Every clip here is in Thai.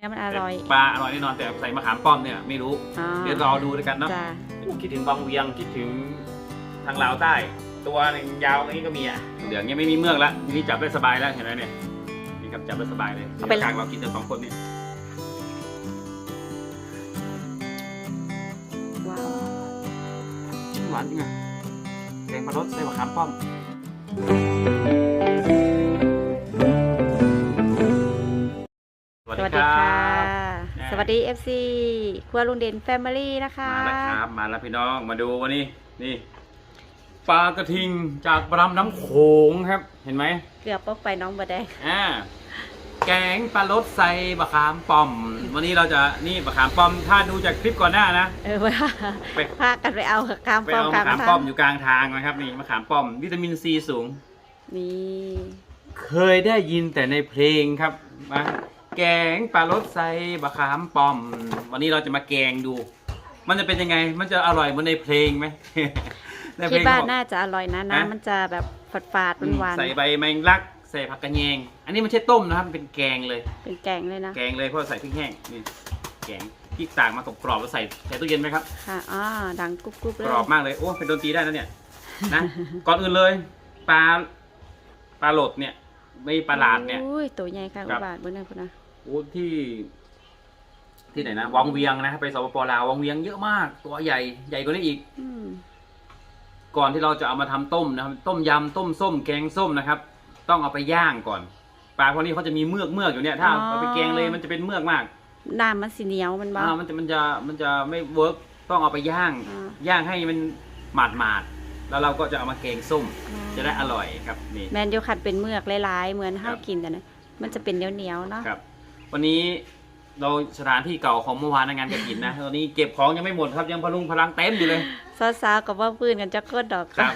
เนื้อมันอร่อย ปลาอร่อยแน่นอนแต่ใส่มะขามป้อมเนี่ยไม่รู้อ๋อเดี๋ยวรอดูด้วยกันเนาะจ้าคิดถึงบางเวียงคิดถึงทางลาวใต้ ตัวหนึ่งยาวอย่างนี้ก็มีอะเหลืองยังไม่มีเมือกแล้วทีนี้จับได้สบายแล้วเห็นไหมเนี่ยนี่ครับจับได้สบายเลยเดี๋ยวกลางเรากินกันสองคนเนี่ยว้าวหวานจริงอะแกงปลารสใส่มะขามป้อม ดีค่ะสวัสดี FC ครัวลุงเด่นแฟมิลี่นะคะมาแล้วครับมาแล้วพี่น้องมาดูวันนี้นี่ปลากระทิงจากบรำน้ำโขงครับเห็นไหมเกือบปกไปน้องบะแดงอ่าแกงปลารสใส่มะขามป้อม วันนี้เราจะนี่มะขามป้อมถ้าดูจากคลิปก่อนหน้านะเออว่าไปพากันไปเอากามไปป้อมเอากามะขามทาป้องมอยู่กลางทางนะครับนี่มะขามป้อม วิตามินซีสูงนี่เคยได้ยินแต่ในเพลงครับมา แกงปลารสใส่มะขามป้อม วันนี้เราจะมาแกงดู มันจะเป็นยังไง มันจะอร่อยเหมือนในเพลงไหม ในเพคิดลงว่าเขาบอกน่าจะอร่อยนะฮะน้ำมันจะแบบฝาดฝาดๆหวานใส่ใบแมงลัก ใส่ผักกระแยง อันนี้ไม่ใช่ต้มนะครับมันเป็นแกงเลย ๆเป็นแกงเลยนะแกงเลยเพราะใส่พริกแห้งนี่แกงพริกต่างมากรอบๆแล้วใส่ใส่ตู้เย็นไหมครับ ค่ะอ่าดังกรุบกรุบๆเลกยรอบมากเลยโอ้เป็นดนตรีได้นะเนี่ยนะ ก่อนอื่นเลยปลาปลาโหลดเนี่ย ไม่ปลาหลาดเนี่ย อุ้ยตัวใหญ่ค่ะครัอุบบาทเบอร์นึงคุณนะโอ้ ที่ที่ไหนนะวังเวียงนะไปสปปลาววังเวียงเยอะมาก ตัวใหญ่ใหญ่กว่านี้อีกอืมก่อนที่เราจะเอามาทำต้มนะครับ ต้มยำต้มส้ม แกงส้มนะครับ ต้องเอาไปย่างก่อนปลาพวกนี้เขาจะมีเมือกเมือกอยู่เนี่ยถ้าเอาไปแกงเลยมันจะเป็นเมือกมากน้ำมันสีเหนียวมันบ้าอ่ามันจะมันจะมันจะไม่เวิร์กต้องเอาไปย่างอ่าย่างให้มันหมาดหมาดๆแล้วเราก็จะเอามาแกงส้ม จะได้อร่อยครับนี่แมนโยคัดเป็นเมือกหลายๆ เหมือนครัข้าวบกินแต่นะมันจะเป็นเหนียวเหนียวๆเนาะครับ วันนี้เราสถานที่เก่าของเมื่อวานในงานกระถินนะตอนนี้เก็บของยังไม่หมดครับยังพลุงพลังเต็มอยู่เลยสาวๆกับว่าปืนกันจะกดดอกครับ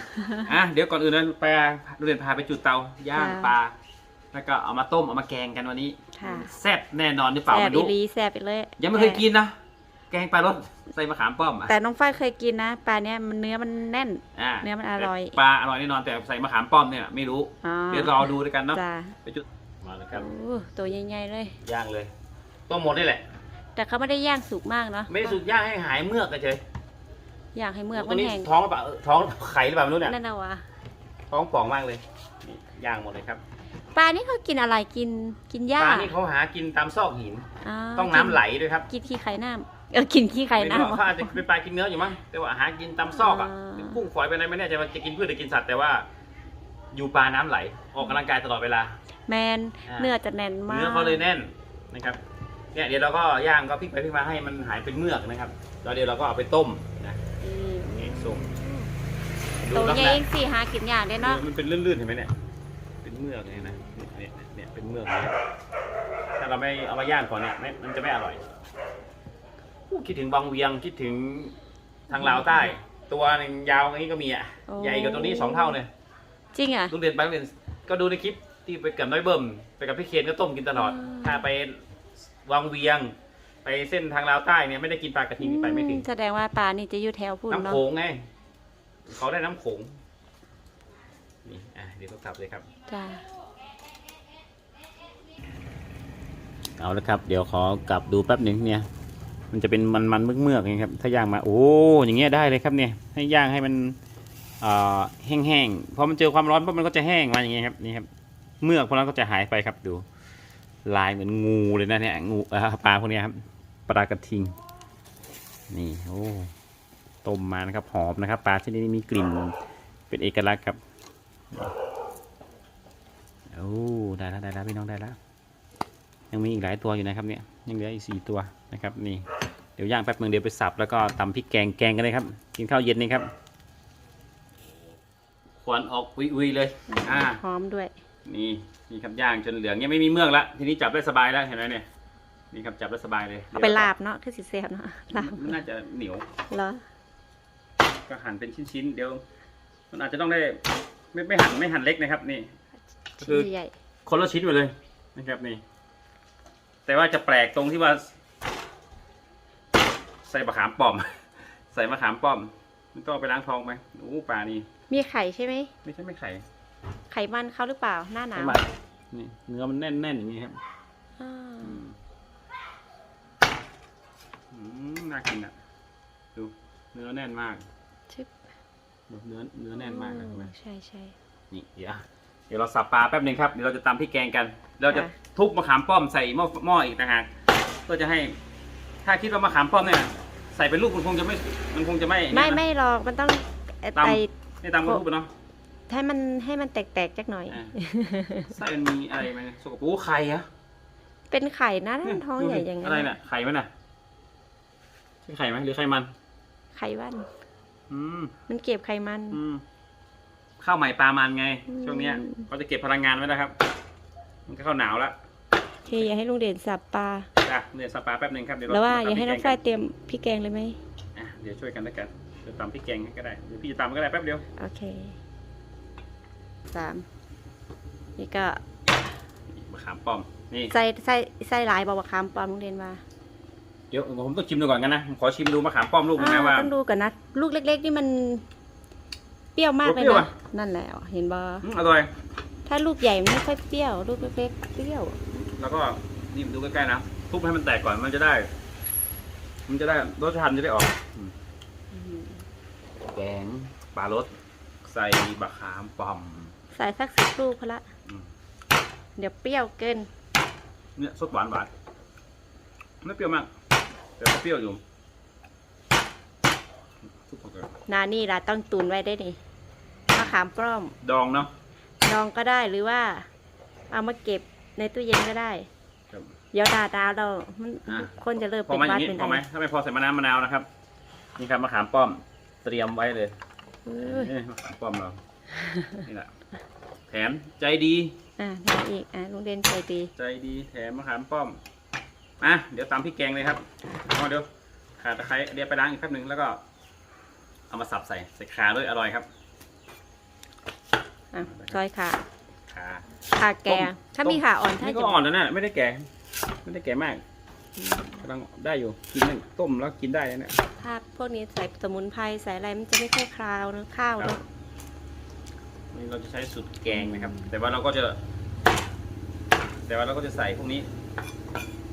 อะเดี๋ยวก่อนอื่นนั้นไปเรียนพาไปจุดเตาย่างค่ะปลาแล้วก็เอามาต้มเอามาแกงกันวันนี้ค่ะแซ่บแน่นอนหรือเปล่าแซ่บไม่อีรู้หลีแซ่บไปเลย ยังไม่เคยกินนะแกงปลารสใส่มะขามป้อมอะแต่น้องฝ้ายเคยกินนะปลาเนี้ยมันเนื้อมันแน่นอ่าเนื้อมันอร่อย ปลาอร่อยแน่นอนแต่ใส่มะขามป้อมเนี่ยไม่รู้อ๋อเดี๋ยวรอดูด้วยกันเนาะจ้าไปจุด มาแล้วครับ โอ้ตัวใหญ่ๆเลย ย่างเลยต้มหมดนี่แหละ แต่เขาไม่ได้ย่างสุกมากเนาะไม่ได้สุกย่างให้หายเมือกเฉยอยากให้เมือกตัมัวนนี้แห้งท้องหรือเปล่าเออท้องไข่หรือเปล่าไม่รู้เนี่ยนั่นนะวะท้องป่องมากเลยนี่ย่างหมดเลยครับปลานี่เขากินอะไรกินกินหญ้าปลานี่เขาหากินตามซอกหินาต้องน้ำไหลด้วยครับกินขี้ไข่น้ำเออกินขี้ไข่ไม่รู้ว่าน้ำ เขาอาจจะเป็นปลากินเนื้ออยู่มั้งแต่ว่าหากินตามซอกอะอ่า เป็นกุ้งฝอยไปไหนไม่แน่ใจว่าจะกินพืชหรือกินสัตว์แต่ว่า อยู่ปลาน้ำไหลออกกำลังกายตลอดเวลา แมนอ่า เนื้อจะแน่นมาก เนื้อเขาเลยแน่นนะครับเนี่ยเดี๋ยวเราก็ย่างก็พลิกไปพลิกมาให้มันหายเป็นเมือกนะครับแล้วเดี๋ยวเราก็เอาไปต้มนะนี่แกงส้มดูตัวลักใหษญ่ณะ เองสิหากินยากได้เนาะ มันเป็นลื่นๆเห็นไหมเนี่ย เป็นเมือกเนี่ยนะเนี่ยเนี่ยเนี่ยเป็นเมือกเนี่ยถ้าเราไม่เอามาย่างก่อนเนี่ยไม่มันจะไม่อร่อยอู้คิดถึงบางเวียงคิดถึงทางลาวใต้ ตัวหนึ่งยาวอย่างนี้ก็มีอะ โอ้ ใหญ่กว่าตัวนี้สองเท่าเลยจริงอะ ลุงเด่นไปลุงเด่นก็ดูในคลิป ที่ไปกับน้อยเบิ่มไปกับพี่เคนก็ต้มกินตลอดอืมถ้าไปวังเวียง ไปเส้นทางลาวใต้เนี่ยไม่ได้กินปลากระทิงนี่ไปไม่ถึง แสดงว่าปลานี่จะอยู่แถวพุ่นน้ำเนาะโขงไงเขาได้น้ำโขงนี่อะเดี๋ยวต้องกลับเลยครับ จ้าเอาละครับ เดี๋ยวขอกลับดูแป๊บหนึ่งเนี่ย มันจะเป็นมันมันๆเมือกๆอย่างเงี้ยครับ ถ้าย่างมา โอ้อย่างเงี้ยได้เลยครับเนี่ย ให้ย่างให้มันเอ่อแห้งๆพอมันเจอความร้อนปุ๊บมันก็จะแห้งมาอย่างเงี้ยครับนี่ครับ เมือกพวกนั้นก็จะหายไปครับดู ลายเหมือนงูเลยนะเนี่ยงูเอ่อปลาพวกเนี้ยครับปลากระทิง นี่โอ้ต้มมานะครับหอมนะครับ ปลาชนิดนี้มีกลิ่นเป็นเอกลักษณ์ครับนี่โอ้ได้แล้วได้แล้วพี่น้องได้แล้วยังมีอีกหลายตัวอยู่นะครับเนี่ยยังเหลืออีกสี่ตัวนะครับนี่เดี๋ยวย่างแป๊บนึงเดี๋ยวไปสับแล้วก็ตำพริกแกงแกงกันเลยครับกินข้าวเย็นนี่ครับควันออกอุยๆเลยอ่าหอมด้วย นี่นี่ครับย่างจนเหลืองยังไม่มีเมือกละทีนี้จับได้สบายแล้วเห็นไหมเนี่ยนี่ครับจับได้สบายเลยเอาไปลาบเนาะคือสิเสียบเนาะลาบมันน่าจะเหนียวเหรอก็หั่นเป็นชิ้นๆเดี๋ยว มันอาจจะต้องได้ ไม่ไม่หั่นไม่หั่นเล็กนะครับ นี่คือชิ้นใหญ่คนละชิ้นไปเลยนะครับนี่ แต่ว่าจะแปลกตรงที่ว่า ใส่มะขามป้อม ใส่มะขามป้อม มันต้องเอาไปล้างท้องไหมโอ้ปลานี่มีไข่ใช่ไหมไม่ใช่ไม่ไข่ ไขมันเขาหรือเปล่าหน้าหนาไม่วมันนี่เนื้อมันแน่นๆอย่างนี้ครับอ่าอืมน่ากินอะดูเนื้อแน่นมากชึบดูเนื้อเนื้อแน่นมากเลยเห็นไหม ใช่ใช่ นี่เดี๋ยวเดี๋ยวเราสับปลาแป๊บหนึ่งครับเดี๋ยวเราจะตำพริกแกงกัน เราจะค่ะ ทุบมะขามป้อมใส่หม้อหม้ออีกต่างหากเพื่อจะให้ ถ้าคิดว่ามะขามป้อมเนี่ยใส่เป็นลูกมันคงจะไม่มันคงจะไม่ไม่เนี่ยนะไม่หรอกมันต้องไอ้ตำไอ้ไม่ตำเป็นลูกเนาะ ให้มันให้มันแตกๆจักหน่อย อ่า ไส้มันมีอะไรไหมสกปรกโอ้ไข่อะเป็นไข่นะเนี่ยท้องดูใหญ่ดิอย่างอะไรเนี่ยไข่ไหมน่ะใช่ไข่ไหมหรือไข่มัน ไข่ว่านอืม มันเก็บไขมัน อืมข้าวใหม่ปลามันไง อืม ช่วงเนี้ยเขาจะเก็บพลังงานไว้นะครับ มันก็เข้าหนาวแล้วโอเคอย่าให้ลุงเด่นสับปลาจ้ะเดี๋ยวสปาแป๊บหนึ่งครับเดี๋ยวแล้วว่าเรอย่าให้น้องตำพฝ้ายริกแกเตรียมพริกแกงเลยไหมอะเดี๋ยวช่วยกันแล้วกันเดี๋ยวตำพริกแกงให้ก็ได้เดี๋ยวพี่จะตำก็ได้แป๊บเดียว โอเค สามนี่ก็มะขามป้อม นี่ ใส่ใส่ใส่หลายบอกว่าคามปลอมลุงเด่นว่าเดี๋ยวผมต้องชิมดูก่อนกันนะผมขอชิมดูมะขามป้อมลูกหนึงนะอ่าว่า ต้องดูกันนะ ลูกเล็ก ๆ นี่มัน เปรี้ยวมากเลยเปรี้ยวนะอะ นั่นแหละเห็นบออืมอร่อย ถ้าลูกใหญ่มันไม่ค่อยเปรี้ยวลูกเล็กๆเปรี้ยว แล้วก็นี่ดูใกล้ๆนะทุบให้มันแตกก่อนมันจะได้ มันจะได้รสชาติมันจะได้ออกอืมแกงปลารสใส่บะขามป้อม ใส่สักสิบลูกพอละอืมเดี๋ยวเปรี้ยวเกิน เนี่ยสดหวานหวานไม่เปรี้ยวมาก แต่ก็เปรี้ยวอยู่ทุกคนเลยนานี่ล่ะต้องตุนไว้ได้นี่มะขามป้อม ดองเนาะ ดองก็ได้หรือว่า เอามาเก็บในตู้เย็นก็ได้ครับเดี๋ยวดาดาวเรามันอะคนจะเริ่มพอเป็นไหมอวัย่าดงนี้เป็นพอะอไรไหมถ้าไม่พอใส่มะนาวมะนาวนะครับ นี่ครับมะขามป้อม เตรียมไว้เลยเอ้ยนี่มะขามป้อมเรา นี่แหละแถมใจดี อะมาอีก อะลุงเด่นใจดี ใจดีแถมมะขามป้อมอะเดี๋ยวตำพริกแกงเลยครับเอาเดี๋ยวขาตะไคร้เดี๋ยวไปล้างอีกแป๊บหนึ่งแล้วก็ เอามาสับใส่ใส่ขาด้วยอร่อยครับอะซอยขาขาขาแกงถ้ามีขาอ่อนถ้านี่ก็จะอ่อนแล้วนะไม่ได้แก่ไม่ได้แก่มากกำลังได้อยู่กินนึ่งต้มแล้วกินได้เลยเนะถ้าพวกนี้ใส่สมุนไพรใส่อะไรมันจะไม่ค่อยคราวเนอะข้าวครัเนาะบ นี่เราจะใช้สูตรแกงนะครับ แต่ว่าเราก็จะ แต่ว่าเราก็จะใส่พวกนี้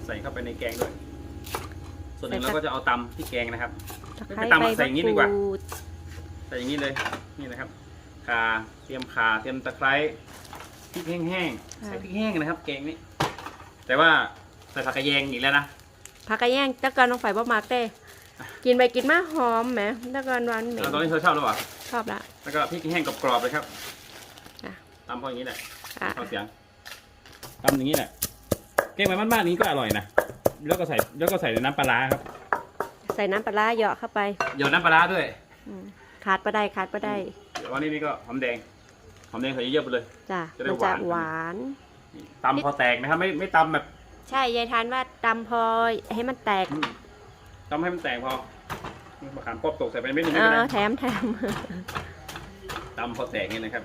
ใส่เข้าไปในแกงด้วย ส่วนหนึ่งเราก็จะเอาตำที่แกงนะครับตะไคไปร้ตำใบมาใส่มะอย่างนี้กดีกว่ารูดใส่อย่างนี้เลยนี่นะครับข่าเตรียมข่าเตรียมตะไคร้พริกแห้งๆใส่พริกแห้งนะครับ แกงนี้ แต่ว่าใส่ผักกระแยงอีกแล้วนะผักกระแยงตะกอนน้องฝ่ายบ่มากเด้กินไปกินมาหอมแหมตะกอนหวานเหม็นเอาตอนนี้เธอชอบหรือเปล่า ชอบละ แล้วก็พริกแห้งกรอบๆเลยครับอะตำพออย่างนี้แหละอะเอาเสียงตำอย่างนี้แหละแกงแบบบ้านๆนี้ก็อร่อยนะแล้วก็ใส่แล้วก็ใส่ในน้ำปลาร้าครับใส่น้ำปลาร้าเหยาะเข้าไปเดี๋ยวน้ำปลาร้าด้วยอืมขาดปลาได้ขาดปลาได้เดี๋ยววันนี้นี่ก็หอมแดงหอมแดงใส่เยอะๆไปเลย จ้ะจะได้มันหจะวานหวานนี่ตำพอแตกนะครับ ไม่ไม่ตำแบบใช่ยายทานว่าตำพอให้มันแตก อืมตำให้มันแตกพอนี่ มะขามป๊อบตกใส่ไปไม่ถึงเอไม่เป็นไรอแถมแถมตำพอแตกนี่นะครับ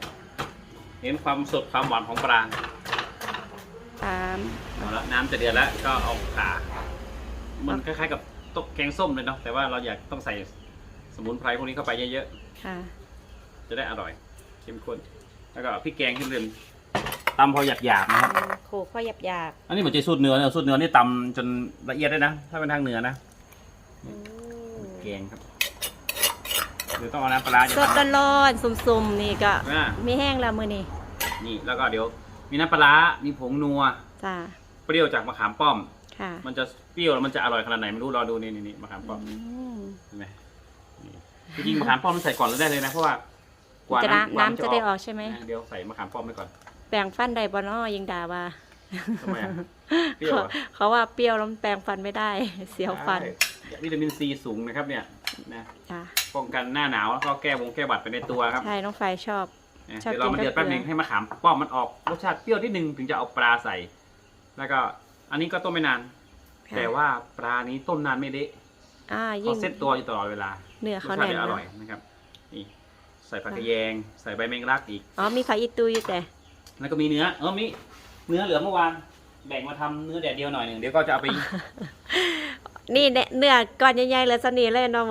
เห็นความสดความหวานของปลาตามเอาละน้ำจะเดือดแล้วก็เอาขามันคล้ายๆกับตกแกงส้มเลยเนาะแต่ว่าเราอยากต้องใส่สมุนไพรพวกนี้เข้าไปเยอะค่ะๆจะได้อร่อยเข้มข้นแล้วก็พริกแกงที่เรียนตำพอหยาบๆนะครับ โขกข้อหยาบหยาบอันนี้เหมือนจะสูตรเนื้อเนี่ยสูตรเนื้อนี่ตำจนละเอียดได้นะ ถ้าเป็นทางเหนือนะแกงครับเดี๋ยวต้องเอาน้ำปลาร้าจะสดทำ ร้อนๆสุ่มๆนี่ก็อ่า มีแห้งแล้วมือนี่นี่แล้วก็เดี๋ยวมีน้ำปลาร้ามีผงนัว จ้าเปรี้ยวจากมะขามป้อม ค่ะมันจะเปรี้ยวแล้วมันจะอร่อยขนาดไหนไม่รู้รอดูนี่นี่นี่มะขามป้อมอืม เห็นไหมนี่จริงๆมะขามป้อมมันใส่ก่อนเลยได้เลยนะเพราะว่ากว่าจะน้ำกว่าน้ำจะได้ออกใช่ไหมอะเดี๋ยวใส่มะขามป้อมไปก่อน แปรงฟันได้บ่นอยิงด่าว่าทำไมอะเปรี้ยวเขาอะเขาว่าเปรี้ยวแล้วมันแปรงฟันไม่ได้ เสียวฟันใช่ วิตามินซีสูงนะครับเนี่ยนะจ้าป้องกันหน้าหนาวแล้วก็แก้วงแก้หวัดไปในตัวครับใช่น้องไฟชอบเนี่ยชอบเดี๋ยวเรามากินเดือดแป๊บหนึงกับเกลือให้มะขามป้อมมันออกรสชาติเปรี้ยวนิดนึงถึงจะเอาปลาใส่ แล้วก็อันนี้ก็ต้มไม่นาน ค่ะแต่ว่าปลานี้ต้มนานไม่เละอ่าเขายิ่งเซ็ตตัวอยู่ตลอดเวลา เนื้อรสเขาชาติแน่นจะอเนร่อยอะนะครับ นี่ใส่ผักกระแยง ใส่ใบแมงลักอีก อ๋อมีผักอีตูอยู่แต่ แล้วก็มีเนื้อ เออมีเนื้อเหลือเมื่อวาน แบ่งมาทำเนื้อแดดเดียวหน่อยหนึ่งเดี๋ยวก็จะเอาไป นี่เนี่ยเนื้อก้อนใหญ่ๆเลยสนีเลยเนาะ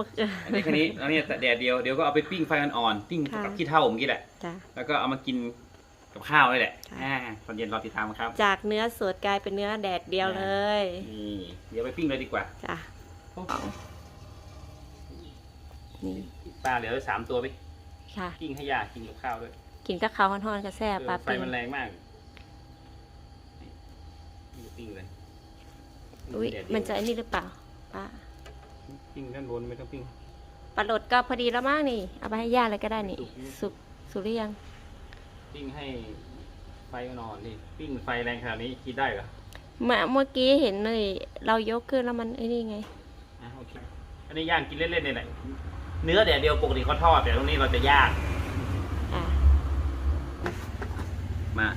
อันนี้แค่นี้แล้วเนี่ยแต่แดดเดียวเดี๋ยวก็เอาไปปิ้งไฟอ่อนๆปิ้งค่ะกับขี้เถ้าเมื่อกี้แหละจ้าแล้วก็เอามากินกับข้าวนี่แหละค่ะอ่าตอนเย็นรอติดตามครับ จากเนื้อสดกลายเป็นเนื้อแดดเดียวเลยนี่เดี๋ยวไปปิ้งเลยดีกว่าจ้ะนี่ปลาเหลือสามตัวไปค่ะกิ้งให้ยากินกับข้าวด้วย กินกับข้าวฮ้อนๆก็แซ่บปลาไฟปิ้งมันแรงมากนี่ปิ้งเลยอุ้ยแดดเดีวมันจะอันนี้หรือเปล่า ปลาปิ้งด้านบนไม่ต้องปิ้งปลาโหลดก็พอดีแล้วมั้งนี่ เอาไปให้ย่าเลยก็ได้นี่ สุกสุกหรือยัง ปิ้งให้ไฟนอนนี่ปิ้งไฟแรงขนาดนี้กินได้เหรอเมื่อเมื่อกี้เห็นเลยเรายกขึ้นแล้วมันไอ้นี่ไงอะโอเคอันนี้ย่างกินเล่นๆนี่แหละเนื้อแดดเดียวปกติเขาทอดแต่ตรงนี้เราจะย่างอะมา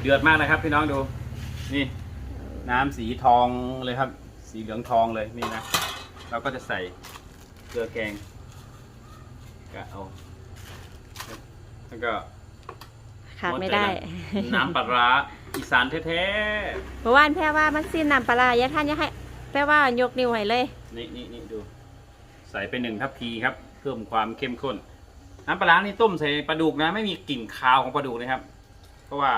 เดือดมากนะครับพี่น้องดู นี่ น้ำสีทองเลยครับ สีเหลืองทองเลยนี่นะ เราก็จะใส่เกลือแกงก็เอาแล้วก็ขาดไม่ได้ น้ำปลาร้าอีสานแท้เมื่อวานแพ่ว่ามันสิ้นน้ำปลาร้าอย่าท่านอย่าให้แพ่ว่ายกนิ้วให้เลยๆนี่นี่นี่ดู ใส่ไปหนึ่งทัพพีครับ เพิ่มความเข้มข้น น้ำปลาร้านี่ต้มใส่ปลาดุกนะ ไม่มีกลิ่นคาวของปลาดุกนะครับ เพราะว่า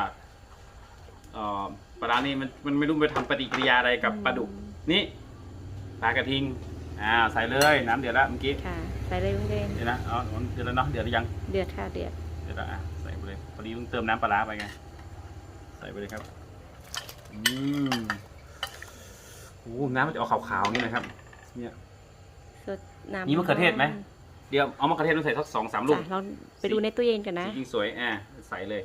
เอ่อปลาร้านี่มันมันไม่รู้ไปทำปฏิกิริยาอะไรกับปลาดุก นี่ปลากระทิงอ่าใส่เลยน้ำเดือดแล้วเมื่อกี้ค่ะ ใส่เลยลุงเดนเดี๋ยวนะอ๋อเดือดแล้วเนาะเดือดหรือยังเดือดค่ะเดือดเดี๋ยวละอะใส่ไปเลยพอดีเพิ่งเติมน้ำปลาร้าไปไงใส่ไปเลยครับอืมโอ้น้ำมันจะออกขาวๆนี่นะครับ เนี่ยสดน้ำมีมะเขือเทศไหมเดี๋ยวเอามะเขือเทศมาใส่สักสองสามลูกจ้ะเราไปดูในตู้เย็นกันนะสียิ่งสวยอะใส่เลย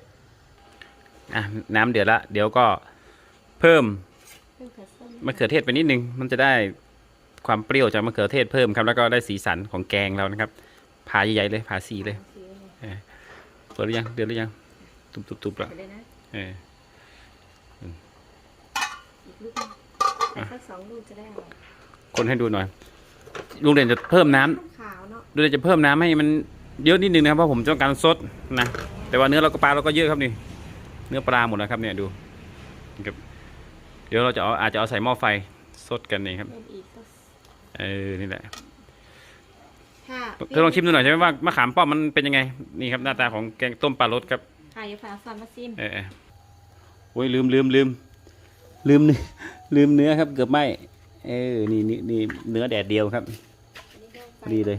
อะน้ำเดือดละเดี๋ยวก็เพิ่ม มะเขือเทศไปนิดนึง มันจะได้ความเปรี้ยวจากมะเขือเทศเพิ่มครับ แล้วก็ได้สีสันของแกงเรานะครับผ่าใหญ่ๆเลยผ่าสีเลยเปิดหรือยังเดือดหรือยัง ตุบๆๆแล้วไปเลยนะเอออีกลูกหนึ่งอะสักสองลูกจะได้อร่อยคนให้ดูหน่อยลุงเด่นจะเพิ่มน้ำขาวเนาะลุงเด่นจะเพิ่มน้ำให้มันเยอะนิดนึงนะครับเพราะผมต้องการซดนะแต่ว่าเนื้อเราก็ปลาเราก็เยอะครับนี่ เนื้อปลาหมดแล้วครับเนี่ยดูครับ เดี๋ยวเราจะเอาอาจจะเอาใส่หม้อไฟซดกันนี่ครับ เป็นอีกสักเออ นี่แหละ ค่ะเธอลองชิมดูหน่อยใช่ไหมว่ามะขามป้อมมันเป็นยังไง นี่ครับหน้าตาของแกงต้มปลารสครับค่ะอย่าฝาซอนมาซิมเออเออโอ้ยลืมลืมลืมลืมเนื้อลืมเนื้อครับ เกือบไหมเออ นี่นี่นี่เนื้อแดดเดียวครับ ดีเลย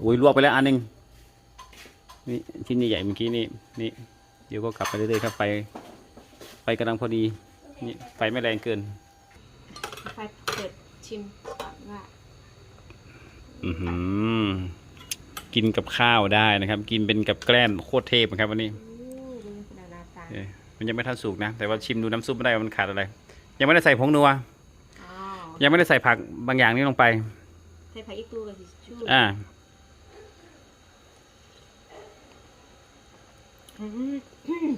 โอ้ยลวกไปแล้วอันหนึงนี่ชิ้นใหญ่ๆเมื่อกี้นี่นี่เดี๋ยวก็กลับไปเรื่อยๆครับไฟไฟกำลังพอดี นี่ไฟไม่แรงเกิน ไฟเปิดชิมก่อนว่าอือหือกินกับข้าวได้นะครับ กินเป็นกับแกล้มโคตรเทพนะครับ วันนี้อู้ดูหน้าตาเออมันยังไม่ทันสุกนะ แต่ว่าชิมดูน้ำซุปไม่ได้ว่ามันขาดอะไร ยังไม่ได้ใส่ผงนัว อ๋อยังไม่ได้ใส่ผักบางอย่างนี้ลงไป ใส่ผักอีกลูกกับทิชชู่อ่า อืม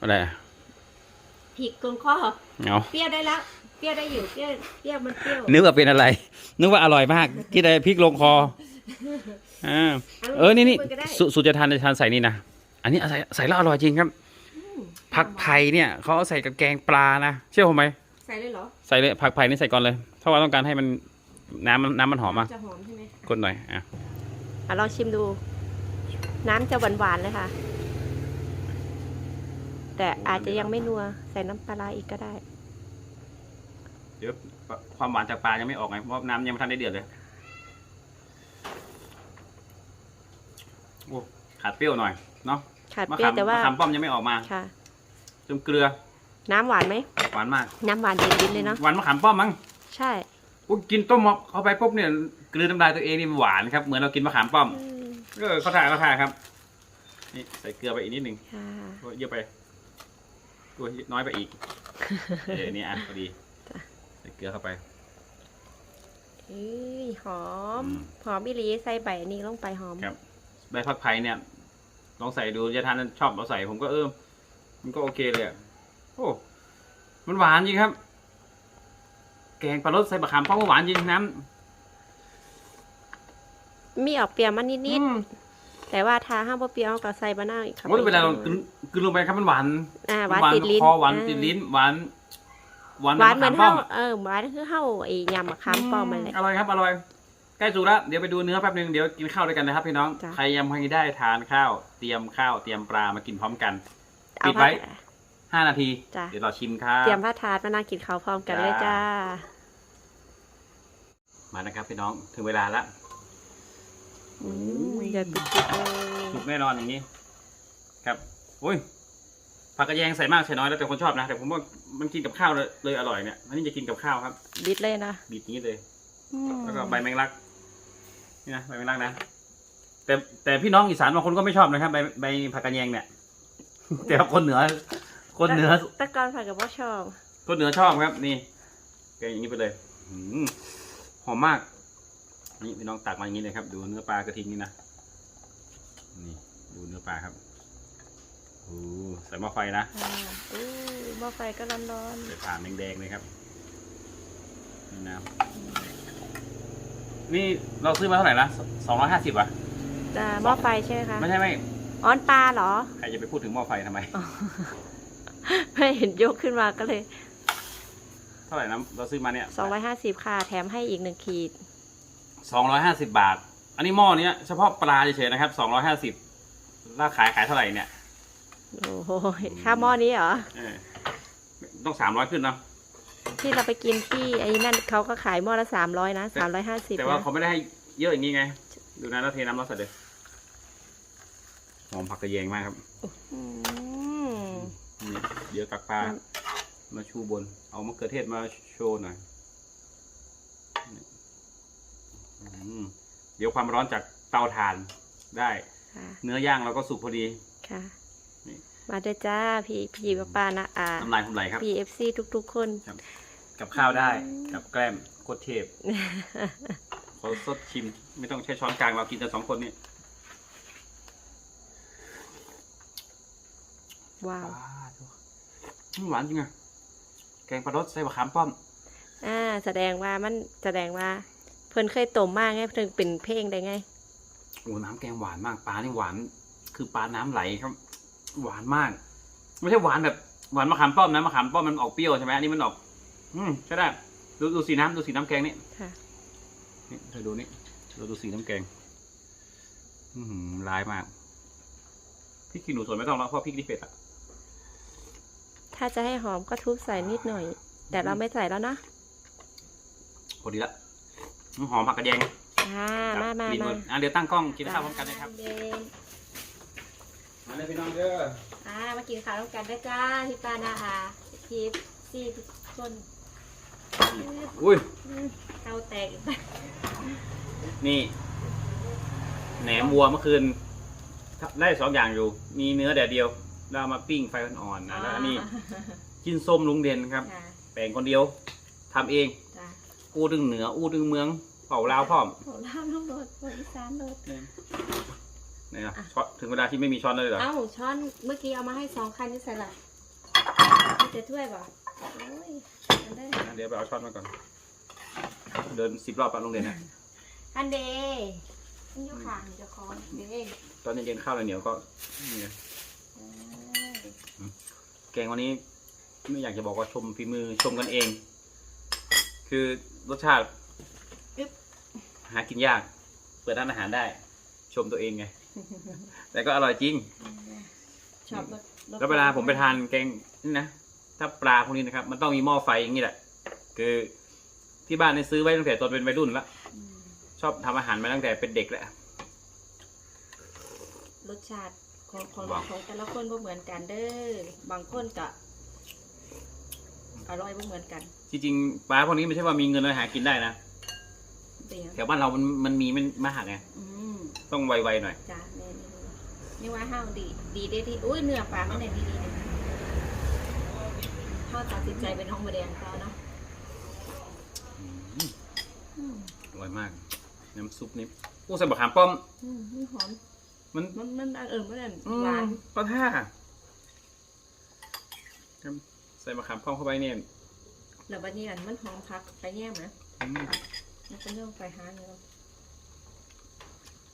อะไรอะ ผิดกลงข้อเอาเปรี้ยวได้แล้วเปรี้ยวได้อยู่เปรี้ยวเปรี้ยวมันเปรี้ยวนึกว่าเป็นอะไร นึกว่าอร่อยมากกินอะไรพริกลงคออ่าเออนี่นี่ก็ได้สุสุจะทานจะทานใส่นี่นะอันนี้ใส่ใส่แล้วอร่อยจริงครับผักไผ่เนี่ยเขาเอาใส่กับแกงปลานะเชื่อผมไหมใส่เลยเหรอใส่เลยผักไผ่นี่ใส่ก่อนเลยเพราะว่าต้องการให้มันน้ำมันน้ำมันหอมอะจะหอมใช่ไหมกดหน่อยอะอะลองชิมดู น้ำจะหวานๆเลยค่ะ แต่อาจจะยังไม่นัว ใส่น้ำปลาร้าอีกก็ได้ เดี๋ยวความหวานจากปลายังไม่ออกไงเพราะน้ำยังไม่ทันได้เดือดเลยโอ้ขาดเปรี้ยวหน่อยเนาะขาดมะเปรี้ยขาวมแต่ว่ามะขามป้อมยังไม่ออกมาค่ะเติมเกลือ น้ำหวานไหมหวานมาก น้ำหวานดินๆเลยเนาะหวานมะขามป้อมมั้งใช่อุ๊ยกินต้มเข้าไปปุ๊บเนี่ยกลืนน้ำลายตัวเองนี่หวานครับเหมือนเรากินมะขามป้อมอืมเออเข้าท่าเข้าท่าครับ นี่ใส่เกลือไปอีกนิดหนึ่งค่ะโอ้ยเยอะไป ตัวน้อยไปอีก เออนี่อะพอดีจ้ะใส่เกลือเข้าไปเอ้ยหอมอืมหอมบิลีใส่ใบอันนี้ลงไปหอมครับใบพักไผ่เนี่ย ลองใส่ดูยายทานชอบเอาใส่ผมก็เออมันก็โอเคเลยอะโอ้ มันหวานจริงครับ แกงปลารสใส่บะขามป้อมก็หวานจริงน้มีออกเปรี้ยวมันำนิดอืมๆ แต่ว่าทาห้ามบ่เปรี้ยวก็ใส่มะนาวอีกครับโอ้ยเวลาเรากินกินลงไปครับมันหวานอ่าหวานหวานติดลิ้นคอหวานอ่ติดลิ้นหวานหวานหวานเหมือนป้อเฮามเออหวานคือเฮาไอ้ยำมะขามป้อมมันเลยอร่อยครับอร่อยใกล้สุกแล้วเดี๋ยวไปดูเนื้อแป๊บนึงเดี๋ยวกินข้าวด้วยกันนะครับพี่น้องจ้ะใครยังไม่ได้ทานข้าวเตรียมข้าวเตรียมปลามากินพร้อมกันเอาปิดไว้ผ้าห้านาทีจ้ะเดี๋ยวเราชิมครับเตรียมผ้าทาดมานั่งกินข้าวพร้อมกันเลยจ้าจ้า มานะครับพี่น้องถึงเวลาแล้ว อืมอย่าปิดปิดเลยสุกแน่นอนอย่างนี้ ครับอุ้ยผักกระแยงใส่มากใส่น้อยแล้วแต่คนชอบนะ แต่ผมว่ามันกินกับข้าวเลยเลยอร่อยเนี่ยอันนี้จะกินกับข้าวครับบิดเลยนะบีบอย่างนี้เลยอืมแล้วก็ใบแมงลักนี่นะใบแมงลักนะแต่แต่พี่น้องอีสานบางคนก็ไม่ชอบนะครับใบใบผักกระแยงเนี่ย แต่ว่าคนเหนือ คนเหนือแตะกอนผัดกับว่าชอบคนเหนือชอบครับ นี่แกงอย่างนี้ไปเลยอืมหอมมาก นี่พี่น้องตักมาอย่างนี้เลยครับ ดูเนื้อปลากระทิงนี่นะ นี่ดูเนื้อปลาครับโอ้ใส่หม้อไฟนะอ่าอู้หม้อไฟก็ร้อนร้อนใส่ถ่านแดงๆเลยครับ นี่นะนี่เราซื้อมาเท่าไหร่นะสองร้อยห้าสิบอะๆจ้าหม้อไฟใช่ไหมคะไม่ใช่ไม่อ้อนปลาเหรอ ใครจะไปพูดถึงหม้อไฟทำไมอ๋อไม่เห็นยกขึ้นมาก็เลย เท่าไหร่นะเราซื้อมาเนี่ย250ค่ะ แถมให้อีกหนึ่งขีด สองร้อยห้าสิบบาท อันนี้หม้อเนี้ยเฉพาะปลาเฉยๆนะครับสองร้อยห้าสิบราคาขายขายเท่าไหร่เนี่ยโอ้โหค่าหม้อนี้เหรอเออต้องสามร้อยขึ้นเนาะที่เราไปกินที่ไอ้นั่นเขาก็ขายหม้อละ300นะ350แต่ว่านะเขาไม่ได้ให้เยอะอย่างนี้ไง ดูนะแล้วเทน้ำร้อนใส่เลยหอมผักกระเยงมากครับอืมนี่เดี๋ยวตักปลามาชูบน เอามะเขือเทศมาโชว์หน่อยนี่ อืมเดี๋ยวความร้อนจากเตาถ่านได้ ค่ะเนื้อย่างเราก็สุกพอดี ค่ะนี่ มาเด้อจ้าพี่พี่ป้าป้านะอ่าน้ำลายผมไหลครับ พี่เอฟซีทุก ๆ คน กับข้าวได้ กับแกล้มโคตรเทพขอสดชิม ไม่ต้องใช้ช้อนกลางเรากินแต่สองคนนี่ว้าวว้าวอืมหวานจริงอะแกงปลารสใส่บะขามป้อม อ่า แสดงว่ามันแสดงว่า เพิ่นเคยต้มมากไงเพิ่นเป็นเพลงได้ไงโอ้น้ำแกงหวานมากปลานี่หวาน คือปลาน้ำไหลครับ หวานมาก ไม่ใช่หวานแบบหวานมะขามป้อมนะมะขามป้อมมันออกเปรี้ยวใช่ไหมอันนี้มันออก อืมใช่ได้ดูดูสีน้ำดูสีน้ำแกงนี่ค่ะ นี่เธอดูนี่เราดูสีน้ำแกง อือหือร้ายมากพริกขี้หนูสวนไม่ต้องแล้วเพราะพริกนี่เผ็ดอะ ถ้าจะให้หอมก็ทุบใส่นิดหน่อย แต่เราไม่ใส่แล้วนะ พอดีละอืม หอมผักกระเยงอ่ามามากลิ่นหมาดอะเดี๋ยวตั้งกล้องกินข้าวพร้อมกันนะครับเดนมาเลยพี่น้องเด้ออ่ามากินข้าวร่วมกันได้จ้าพี่ป้านะอ่าพี่ซีทุกคนอุ้ยเตาแตกอีกแล้วนี่แหนมวัวเมื่อคืนได้สองอย่างอยู่ มีเนื้อแดดเดียวแล้วเอามาปิ้งไฟอ่อนๆนะแล้วอันนี้กินส้มลุงเด่นครับค่ะแปลงคนเดียวทำเองจ้า อู้ดึงเหนือ อู้ดึงเมืองเป่าลาวพร้อมโหล่ามลูกโดดโหอีสานโดด เนี่ยนะช้อนถึงเวลาที่ไม่มีช้อนเลยเหรอเอ้าช้อนเมื่อกี้เอามาให้สองคันที่ใส่ละมีแต่ถ้วยป่ะโอ้ยอันได้เดี๋ยวไปเอาช้อนมาก่อน เดินสิบรอบปะโรงเรียนนะอันเดย์อันอยูขางเจะคอนเดย์ตอนเย็นๆข้าวเหนียวก็นี่โอ้ยแกงวันนี้ ไม่อยากจะบอกว่าชมฝีมือชมกันเอง คือ รสชาติอึ๊บหากินยาก เปิดร้านอาหารได้ ชมตัวเองไง แต่ก็อร่อยจริง ชอบรสรสแล้วเวลาผมไปทานแกงนี่นะ ถ้าปลาพวกนี้นะครับ มันต้องมีหม้อไฟอย่างนี้แหละ คือที่บ้านเนี่ยซื้อไว้ตั้งแต่ตอนเป็นวัยรุ่นแล้วอืมชอบทำอาหารมาตั้งแต่เป็นเด็กแล้วรสชาติของของว้าวของแต่ละคนบ่เหมือนกันเด้อ บางคนก็ อร่อยบ่เหมือนกันจริงๆปลาพวกนี้ไม่ใช่ว่ามีเงินแล้วหากินได้นะเดี๋ยวแถวบ้านเรามันมันมีมันมากไงอืมต้องไวๆหน่อยจ้าแม่นี่นี่ว่าห้าวดี ดีได้ที่อุ้ยเนื้อปลามันเนี่ยดีดีเลยพ่อตัดสินใจเป็นห้องมาแดงเขาเนาะอืมอร่อยมาก น้ำซุปนี่โอ้ใส่บะขามป้อม อืมมันหอมมันมันมันอันเอิญมันอันอืหวามนก็ท่าครับ ใส่มะขามป้อมเข้าไปเนี่ยแล้วบัดนี้อันมันหอมพักไปแย่มนะอืมมันเป็นเรื่องไปหาเนื้อ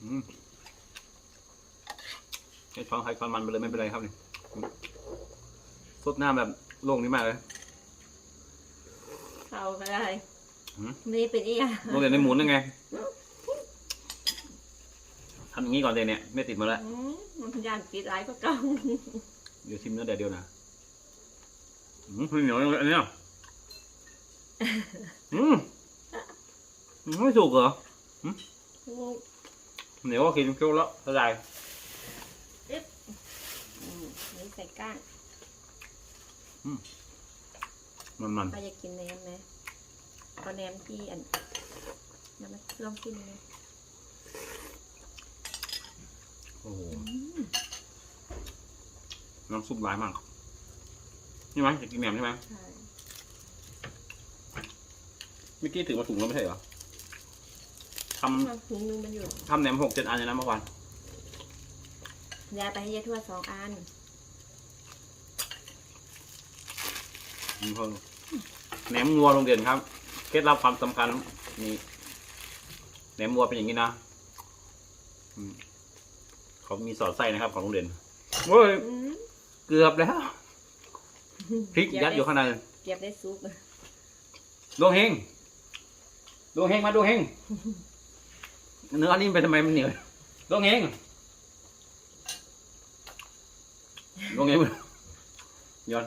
อืมใช้ช้อนใครช้อนมันไปเลยไม่เป็นไรครับนี่อืมสดน้ำแบบโล่งนี้มากเลยเข้าก็ได้อืมไม่ได้เป็นอีอะโรงเรียนในหมุนยังไงทำอย่างนี้ก่อนเลยเนี่ย ไม่ติดมาแล้วอืมมันยานติดหลายก็เก่า เดี๋ยวชิมเนื้อแดดเดียวนะ อืมเหนียวอันเนี้ยอืมอืมไม่สุกเหรออืเหนียวก็กินเคี้ยวแล้วละลายอืมนี่ใส่ก้านมันมันป้าอยากกินแหนมไหมเอาแหนมที่อันน้ำมันลองกินเลยโอ้โหน้ำซุปร้ายมาก นี่ไหมจะกินแหนมใช่ไหมใช่เมื่อกี้ถือมาถุงแล้วไม่ใช่เหรอทมาถุงนึงมันอยู่ำทำแหนมหกเจ็ดอันเลยนะเมื่อวานยายไปให้ยายทวดสองอันอืมเพิ่มแหนมงัวโรงเรียนครับเคล็ดลับความสำคัญนี่แหนมงัวเป็นอย่างนี้นะอืมเขามีสอดไส้นะครับ ของโรงเรียนโอ้ยอืมเกือบแล้ว พริกยัดอยู่ข้างในเก็บได้ซุปดวงเฮงดวงเฮงมาดวงเฮงเนื้อนี่ไปทำไมมันเหนียวดวงเฮงดวงเฮงย้อน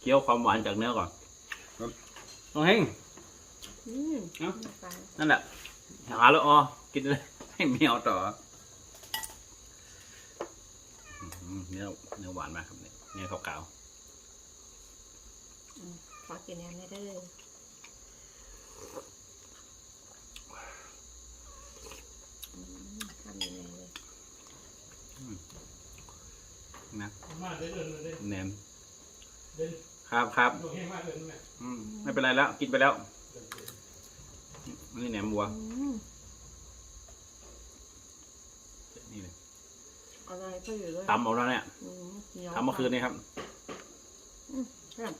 เคี้ยวความหวานจากเนื้อก่อนดวงเฮงอืมเอ้าฟังนั่นแหละหาแล้วอ๋อกินเลยให้เมียวต่ออืมเนื้อเนื้อหวานมากครับเนี่ยเนื้อขาวข อกินแหนมได้เด้ออืมทำยังไงเลยๆนะมาเดินเดินเดินแหนมเดินครับครับดวงเฮงมาเดินแม่อืมไม่เป็นไรแล้ว กินไปแล้ว นี่แหนมวัว อืมนี่เลยอะไรก็อยู่ด้วยตำเอาแล้วเนี่ยอืมหนียวทำเมื่อคืนนี้ครับครับ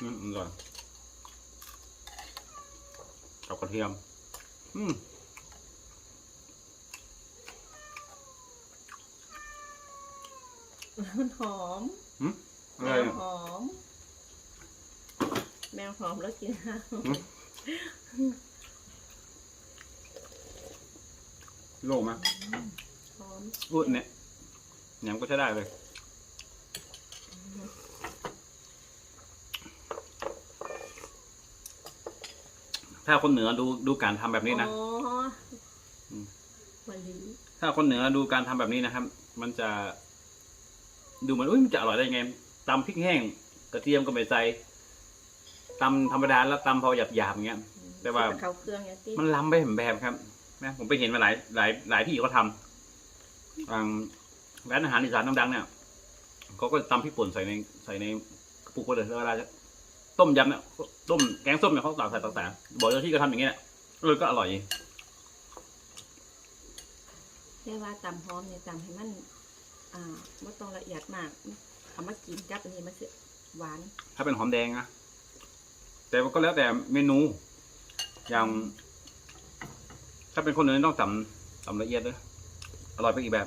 อืมอร่อยกับกระเทียม อืมมันหอมอแมร่อยวหอม แมวหอมแล้วกินข้าวโล่งไหมหอม พูดเนี่ยแหนมก็ใช้ได้เลย ถ้าคนเหนือดูดูการทำแบบนี้นะ อ๋ออมวันนี้ถ้าคนเหนือดูการทำแบบนี้นะครับ มันจะ ดูเหมือนอุ้ยมันจะอร่อยได้ยังไงตำพริกแห้ง กระเทียมก็ไม่ใส่ตำธรรมดาแล้วตำพอหยาบๆอย่างเงี้ย แต่ว่า เขาเครื่องอย่างที่มันล้ำไปเห็นแบบครับนะผมไปเห็นมาหลายหลายหลายที่เขาทำอ่าร้านอาหารอีสานดังๆเนี่ยเขาก็ตำพริกป่นใส่ในใส่ในกระปุกไปเลยแล้วเวลาจะ ต้มยำเนี่ยต้มแกงส้มเนี่ยเขาต่างใส่ต่างๆบอกเจ้าที่ก็ทำอย่างเงี้ยเออก็อร่อยเรียกว่าตำหอมเนี่ยตำให้มันอ่าไม่ต้องละเอียดมากเอามากินกับอันนี้มันจะหวาน ถ้าเป็นหอมแดงนะแต่ว่าก็แล้วแต่เมนู อย่าง ถ้าเป็นคนเหนือต้องตำตำละเอียดเลยอร่อยไปอีกแบบ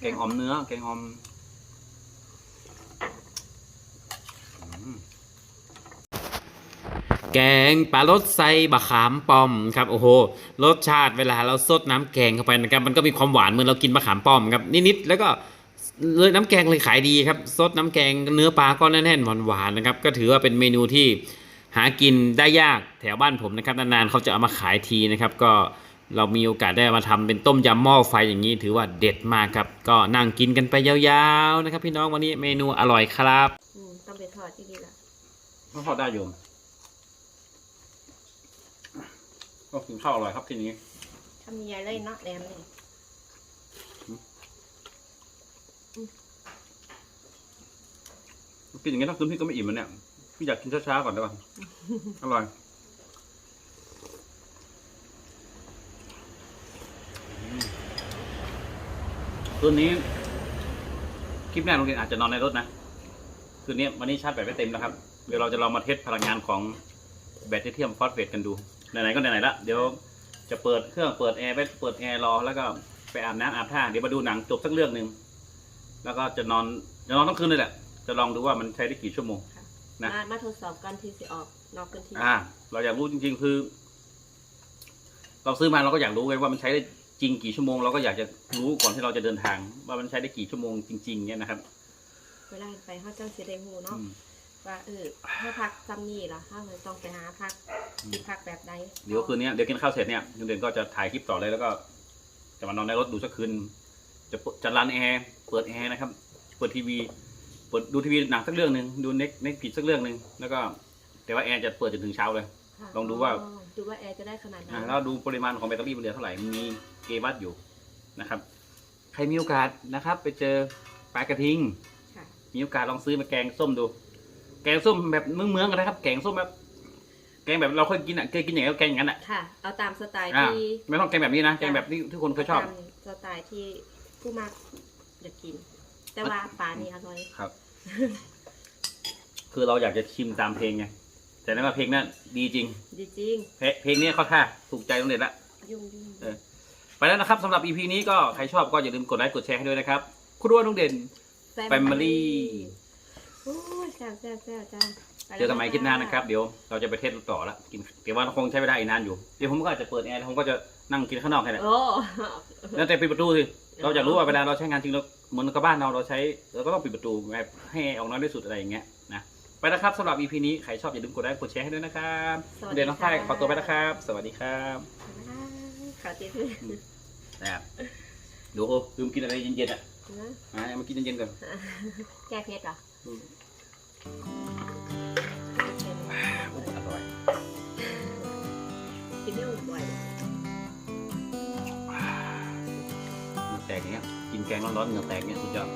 แกงออมเนื้อ แกงออมอืม แกงปลารสไซบะขามป้อมครับโอ้โหรสชาติเวลาเราซดน้ำแกงเข้าไปนะครับมันก็มีความหวานเหมือนเรากินมะขามป้อมครับนิดๆแล้วก็เลยน้ำแกงเลยขายดีครับซดน้ำแกงเนื้อปลาก็แน่นๆหวานๆนะครับก็ถือว่าเป็นเมนูที่หากินได้ยากแถวบ้านผมนะครับนานๆเขาจะเอามาขายทีนะครับก็เรามีโอกาสได้มาทำเป็นต้มยำหม้อไฟอย่างนี้ถือว่าเด็ดมากครับ ก็นั่งกินกันไปยาวๆนะครับ พี่น้องวันนี้เมนูอร่อยครับอืมต้องไปทอดที่ดีละก็พอได้อยู่ ก็กินข้าวอร่อยครับทีนี้ทำยังไงเลยเนาะแหนมนี่กินอย่างนี้ถ้าคืนพี่ก็ไม่อิ่มมันเนี่ยพี่อยากกินช้าๆก่อนได้ป่ะอร่อยคืนนี้ คลิปแรกโรงเรียนอาจจะนอนในรถนะคืนนี้วันนี้ชาร์จแบตไม่เต็มแล้วครับ เดี๋ยวเราจะลองมาเทสพลังงานของแบตเทเทียมฟอสเฟตกันดู ไหนๆก็ไหนๆละเดี๋ยวจะเปิดเครื่องเปิดแอร์ไปเปิดแอร์รอแล้วก็ไปอาบน้ำอาบท่าเดี๋ยวมาดูหนังจบสักเรื่องหนึ่งแล้วก็จะนอนจะนอนทั้งคืนเลยแหละจะลองดูว่ามันใช้ได้กี่ชั่วโมง นะ มามาทดสอบกันที่สิออกนอกกันที่อ่า เราอยากรู้จริง ๆ คือ เราซื้อมาเราก็อยากรู้ไงว่ามันใช้ได้จริงกี่ชั่วโมงเราก็อยากจะรู้ก่อนที่เราจะเดินทาง ว่ามันใช้ได้กี่ชั่วโมงจริง ๆ เนี่ยนะครับ เวลาไปเขาจังสิได้หูเนาะอืม ว่าเออถ้าพักซ้ำนี่ล่ะถ้าเลยต้องไปหาพักสิพักแบบใดเดี๋ยวคืนนี้เดี๋ยวกินข้าวเสร็จเนี่ยลุงเด่นก็จะถ่ายคลิปต่อเลยแล้วก็ จะมานอนในรถดูสักคืนจะเปิดจะรันแอร์เปิดแอร์นะครับ เปิดทีวีเปิดดูทีวีหนังสักเรื่องหนึ่งดูเน็กเน็กผิดสักเรื่องหนึ่งแล้วก็ แต่ว่าแอร์จะเปิดจนถึงเช้าเลยค่ะลองดูว่าอ๋อดูว่าแอร์จะได้ขนาดไหนอ่าแล้วดูปริมาณของแบตเตอรี่มันเหลือเท่าไหร่มันมีเกวัตอยู่นะครับ ใครมีโอกาสนะครับ ไปเจอปลากระทิงค่ะมีโอกาสลองซื้อมาแกงส้มดู แกงส้มแบบเมืองเมืองๆกันนะครับ แกงส้มแบบ แกงแบบเราเคยกินอะเคยกินอย่างนี้แกงอย่างนั้นอะค่ะ เอาตามสไตล์อ่าที่ไม่ต้องแกงแบบนี้นะแกงแบบที่ที่คนเคยชอบ ตามสไตล์ที่ผู้มากอยากกิน แต่ว่าปลานี่อร่อย ครับ คือเราอยากจะชิมตามเพลงไงแต่นั้นว่าเพลงนั้นดีจริง ดีจริง เพลงเพลงนี้เข้าท่าถูกใจตรงเด็ดละ ยุ่งยุ่งเออ ไปแล้วนะครับสำหรับ EP นี้ก็ใครชอบก็อย่าลืมกดไลค์กดแชร์ให้ด้วยนะครับคุณอ้วนลุงเด่น Family โอ้ยแซ่บแซ่บแซ่บจ้าไปแล้วเจอกันใหม่คลิปหน้านะครับ เดี๋ยวเราจะไปเทสต่อละกินเดี๋ยวว่าคงใช้เวลาอีกนานอยู่ เดี๋ยวผมก็อาจจะเปิดแอร์แล้วผมก็จะนั่งกินข้างนอกแค่นั้นโอ้แล้วแต่ปิดประตูสิเราอยากรู้ว่าเวลาเราใช้งานจริงเราเหมือนกับบ้านเราเราใช้เราก็ต้องปิดประตูแบบให้ออกน้อยที่สุดอะไรอย่างเงี้ยนะไปนะครับสำหรับ EP นี้ใครชอบอย่าลืมกดไลค์กดแชร์ให้ด้วยนะครับเดี๋ยวน้องฝ้ายขอตัวไปนะครับ สวัสดีครับขาวเจ๊ด้วยนะครับดูโอ้ลืมกินอะไรเย็นๆอะนะอะเอามากินเย็นๆก่อนแก้เผ็ดเหรอ อืมโอเคอร่อยกินไม่บ่อยเหงื่อแตกอย่างเงี้ย กินแกงร้อนๆเหงื่อแตกเนี่ยสุดยอด